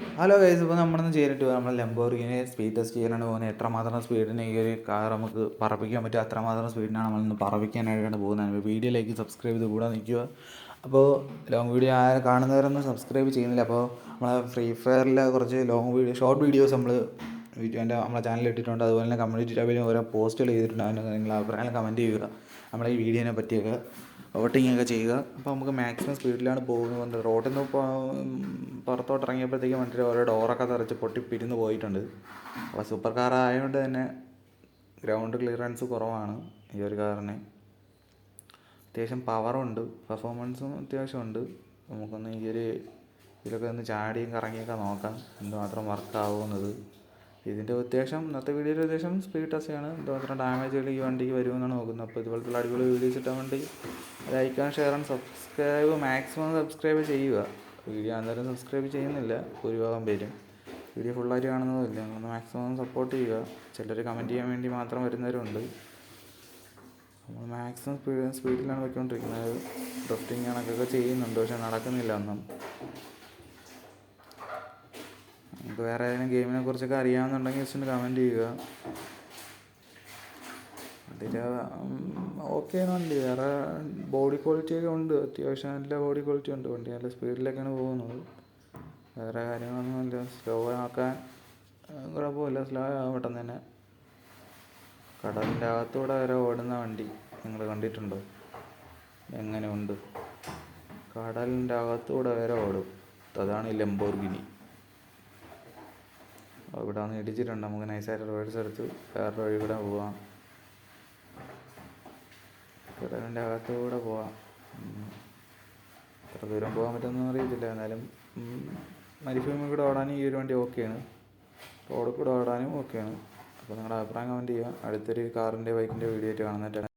Hello guys ഇപ്പോൾ നമ്മളൊന്ന് ചെയ്തിട്ട് നമ്മൾ ലംബോർഗിനി സ്പീഡ് ടെസ്റ്റ് ചെയ്യാനാണ് പോകുന്നത് എത്രമാത്രം സ്പീഡിന് ഈ ഒരു കാർ നമുക്ക് പറപ്പിക്കാൻ പറ്റും അത്രമാത്രം സ്പീഡിനാണ് നമ്മളിന്ന് പറപ്പിക്കാനായിട്ടാണ് പോകുന്നത് വീഡിയോയിലേക്ക് സബ്സ്ക്രൈബ് ചെയ്ത് കൂടാൻ നിൽക്കുക. അപ്പോൾ ലോങ് വീഡിയോ ആരും കാണുന്നവരൊന്നും സബ്സ്ക്രൈബ് ചെയ്യുന്നില്ല. അപ്പോൾ നമ്മളെ ഫ്രീ ഫയറിലെ കുറച്ച് ലോങ് വീഡിയോ ഷോർട്ട് വീഡിയോസ് നമ്മൾ എന്റെ നമ്മളെ ചാനലിൽ ഇട്ടിട്ടുണ്ട്. അതുപോലെ തന്നെ കമ്മ്യൂണിറ്റി ടാബിലും ഓരോ പോസ്റ്റുകൾ ചെയ്തിട്ടുണ്ട്. അതിന് നിങ്ങൾ അഭിപ്രായം കമന്റ് ചെയ്യുക. നമ്മളെ ഈ വീഡിയോനെ പറ്റിയൊക്കെ. ഒക്കെ ചെയ്യുക. അപ്പോൾ നമുക്ക് മാക്സിമം സ്പീഡിലാണ് പോകുന്നത് റോഡിൽ നിന്ന് പുറത്തോട്ട് ഇറങ്ങിയപ്പോഴത്തേക്കും വണ്ടിയിൽ ഓരോ ഡോറൊക്കെ തെറിച്ച് പൊട്ടി പിരിന്ന് പോയിട്ടുണ്ട്. അപ്പോൾ സൂപ്പർ കാർ ആയതുകൊണ്ട് തന്നെ ഗ്രൗണ്ട് ക്ലിയറൻസ് കുറവാണ് ഈ ഒരു കാറിന്. അത്യാവശ്യം പവറുണ്ട് പെർഫോമൻസും അത്യാവശ്യമുണ്ട് നമുക്കൊന്ന് ഈ ഒരു ഇതിലൊക്കെ ഒന്ന് ചാടിയും കറങ്ങിയൊക്കെ നോക്കാം എന്തുമാത്രം വർക്ക് ആവുമെന്നത്. ഇതിന്റെ ഉദ്ദേശം ഇന്നത്തെ വീഡിയോയുടെ ഉദ്ദേശം സ്പീഡ് ടെസ്റ്റാണ് എന്തുമാത്രം ഡാമേജുകൾ ഈ വണ്ടിക്ക് വരുമെന്നാണ് നോക്കുന്നത്. അപ്പോൾ ഇതുപോലത്തെ അടിപൊളി വീഡിയോസ് ഇട്ടാൻ വേണ്ടി like and share and subscribe maximum subscribe ചെയ്യുക. വീഡിയോ അന്നേരം സബ്സ്ക്രൈബ് ചെയ്യുന്നില്ല ഭൂരിഭാഗം പേരും. വീഡിയോ ഫുള്ളായിട്ട് കാണുന്നതുമില്ല നിങ്ങളൊന്ന് മാക്സിമം സപ്പോർട്ട് ചെയ്യുക. ചിലർ കമന്റ് ചെയ്യാൻ വേണ്ടി മാത്രം വരുന്നവരുണ്ട്. നമ്മൾ മാക്സിമം സ്പീഡ് സ്പീഡിലാണ് പോയിക്കൊണ്ടിരിക്കുന്നത്. ഡ്രിഫ്റ്റിംഗ് കണക്കൊക്കെ ചെയ്യുന്നുണ്ട് പക്ഷെ നടക്കുന്നില്ല ഒന്നും നമുക്ക് വേറെ ഏതെങ്കിലും ഗെയിമിനെ കുറിച്ചൊക്കെ അറിയാമെന്നുണ്ടെങ്കിൽ ജസ്റ്റ് ഒന്ന് കമന്റ് ചെയ്യുക. അതിൽ ഓക്കെ വണ്ടി. വേറെ ബോഡി ക്വാളിറ്റി ഒക്കെ ഉണ്ട്. അത്യാവശ്യം നല്ല ബോഡി ക്വാളിറ്റി ഉണ്ട്. വണ്ടി നല്ല സ്പീഡിലൊക്കെയാണ് പോകുന്നത്. വേറെ കാര്യങ്ങളൊന്നുമില്ല. സ്ലോ ആക്കാൻ കുഴപ്പമില്ല. സ്ലോ ആകാൻ പെട്ടെന്ന് തന്നെ. കടലിന്റെ അകത്തൂടെ വരെ ഓടുന്ന വണ്ടി നിങ്ങൾ കണ്ടിട്ടുണ്ടോ? എങ്ങനെയുണ്ട്? കടലിന്റെ അകത്തൂടെ വരെ ഓടും. അതാണ് ലംബോർഗിനി ഇവിടെ വന്ന് ഇടിച്ചിട്ടുണ്ട്. നമുക്ക് നൈസായിട്ട് റോഡ്സ് എടുത്ത് വേറെ വഴി കൂടെ പോവാം. കടലിന്റെ അകത്തൂടെ പോവാം. എത്ര ദൂരം പോകാൻ പറ്റുമെന്ന് അറിയത്തില്ല. എന്നാലും മരുഭൂമി കൂടെ ഓടാനും ഈ ഒരു വണ്ടി ഓക്കെയാണ് റോഡിൽ കൂടെ ഓടാനും ഓക്കെയാണ് അപ്പോൾ നിങ്ങളുടെ അഭിപ്രായം കമന്റ് ചെയ്യുക. അടുത്തൊരു കാറിന്റെ ബൈക്കിന്റെ വീഡിയോ ആയിട്ട് കാണുന്നതായിട്ട്